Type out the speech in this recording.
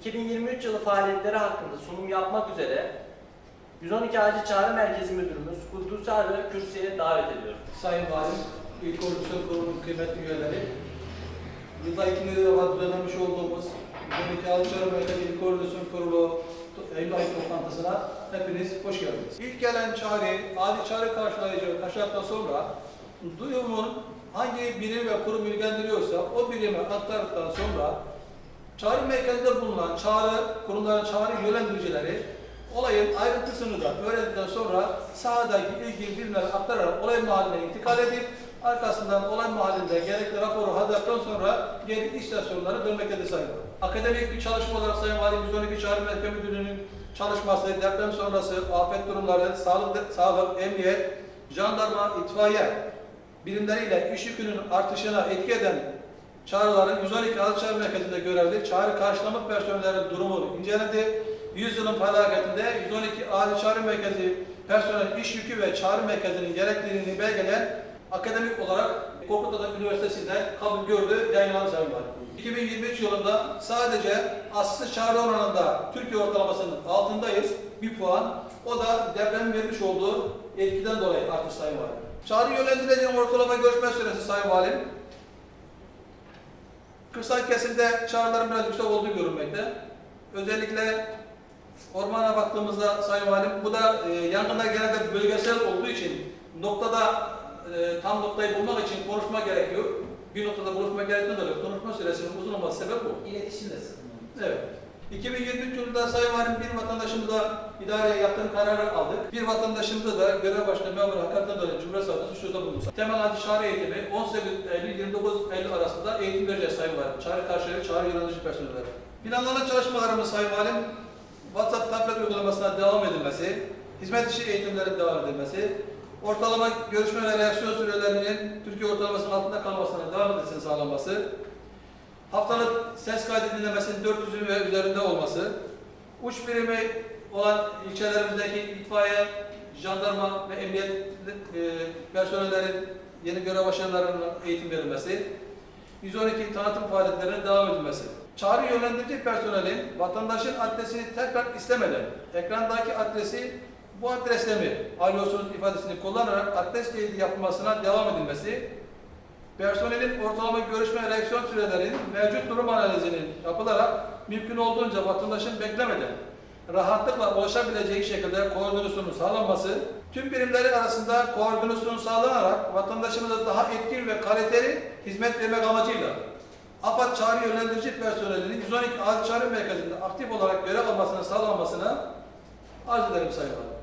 2023 yılı faaliyetleri hakkında sunum yapmak üzere 112 Acil Çağrı Merkezi Müdürümüz Kudüs'ü Arı kürsüye davet ediyorum. Sayın Valim, İl Koordinasyon Kurulu'nun kıymetli üyeleri, yılda ikinci defa düzenlemiş olduğumuz 12 Alçıarı Merkezi İl Koordinasyon Kurulu Eylül ayı toplantısına hepiniz hoş geldiniz. İlk gelen çağrı, adi çağrı karşılayıcı karşıladıktan sonra duyumun hangi birim ve kurum ilgilendiriyorsa o birime aktardıktan sonra çağrı merkezinde bulunan çağrı kurumların çağrı yönlendiricileri olayın ayrıntısını da öğrendikten sonra sahadaki ilgili birimlere aktararak olay mahalline intikal edip arkasından olay mahallinde gerekli raporu hazırladıktan sonra geri istasyonlara dönmektedir sayın. Akademik bir çalışma olarak Sayın Valim 112 Çağrı Merkezi Müdürlüğü'nün çalışması, deprem sonrası afet durumları, sağlık, sağlık, emniyet, jandarma, itfaiye birimleriyle iş yükünün artışına etki eden çağrıların 112 Acil Çağrı Merkezi'nde görevli çağrı karşılama personellerinin durumu inceledi. 100 yılın felaketinde 112 Acil Çağrı Merkezi personel iş yükü ve çağrı merkezinin gerekliliğini belgeleyen akademik olarak Korkut Adam Üniversitesi'nde kabul gördü, yayınlandı Sayın Valim. 2023 yılında sadece aslı çağrı oranında Türkiye ortalamasının altındayız. Bir puan. O da depremin vermiş olduğu etkiden dolayı arttı Sayın Valim. Çağrı yönlendireceğim ortalama görüşme süresi Sayın Valim. Kırsal kesimde çağrıların biraz yüksek olduğu görünmekte. Özellikle ormana baktığımızda Sayın Valim, bu da e, yangınlar genelde bölgesel olduğu için noktada e, tam noktayı bulmak için konuşma gerekiyor. Bir noktada buluşma gerektiğinden dolayı konuşma süresinin uzun olması sebep bu. İletişim de sıkıntı. Evet. 2023 yılında Sayın Valim bir vatandaşımıza idareye yakın kararı aldık. Bir vatandaşımıza da görev başkanı memur hakaretten dolayı Cumhuriyet Savcısı suçluda bulundu. Temel çağrı eğitimi 18 Eylül 29 Eylül arasında eğitim vereceğiz Sayın Valim. Çağrı karşılayıcı çağrı yönetici personellere. Planlanan çalışmalarımız Sayın Valim WhatsApp tablet uygulamasına devam edilmesi, hizmet işi eğitimlerin devam edilmesi, ortalama görüşme ve reaksiyon sürelerinin Türkiye ortalamasının altında kalmasına devam edilmesini sağlanması, haftalık ses kaydı dinlemesinin 400'ün ve üzerinde olması, uç birimi olan ilçelerimizdeki itfaiye, jandarma ve emniyet e, personellerin yeni görev başarılarının eğitim verilmesi, 112 tanıtım faaliyetlerine devam edilmesi. Çağrı yönlendirici personelin vatandaşın adresini tekrar istemeden ekrandaki adresi bu adresle mi arıyorsunuz ifadesini kullanarak adres teyidi yapılmasına devam edilmesi, personelin ortalama görüşme reaksiyon sürelerinin mevcut durum analizinin yapılarak mümkün olduğunca vatandaşın beklemeden rahatlıkla ulaşabileceği şekilde koordinasyonun sağlanması, tüm birimleri arasında koordinasyon sağlanarak vatandaşımıza daha etkin ve kaliteli hizmet vermek amacıyla AFAD çağrı yönlendirici personelinin 112 acil çağrı merkezinde aktif olarak görev almasını sağlanmasına arz ederim Sayın.